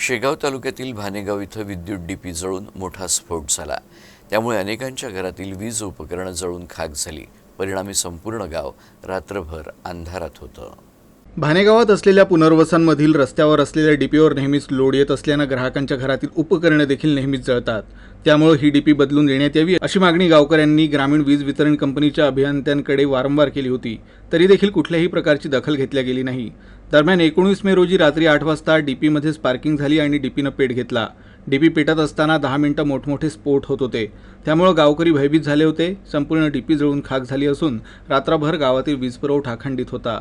शेगाव तालुक्यातील भानेगाव इथं विद्युत डीपी जळून मोठा स्फोट झाला. त्यामुळे अनेकांच्या घरातील वीज उपकरणं जळून खाक झाली. परिणामी संपूर्ण गाव रात्रभर अंधारात होतं. भानेगावात असलेल्या पुनर्वसनमधील रस्त्यावर असलेल्या डीपीवर नेहमीच लोड येत असल्यानं ग्राहकांच्या घरातील उपकरणे देखील नेहमीच जळतात. त्यामुळे ही डीपी बदलून देण्यात यावी अशी मागणी गावकऱ्यांनी ग्रामीण वीज वितरण कंपनीच्या अभियंत्यांकडे वारंवार केली होती. तरी देखील कुठल्याही प्रकारची दखल घेतल्या गेली नाही. दरम्यान एकोणीस मे रोजी रात्री आठ वाजता डीपीमध्ये स्पार्किंग झाली आणि डीपीनं पेट घेतला. डीपी पेटत असताना दहा मिनिटं मोठमोठे स्फोट होत होते. त्यामुळे गावकरी भयभीत झाले होते. संपूर्ण डीपी जळून खाक झाली असून रात्रभर गावातील वीज पुरवठा खंडित होता.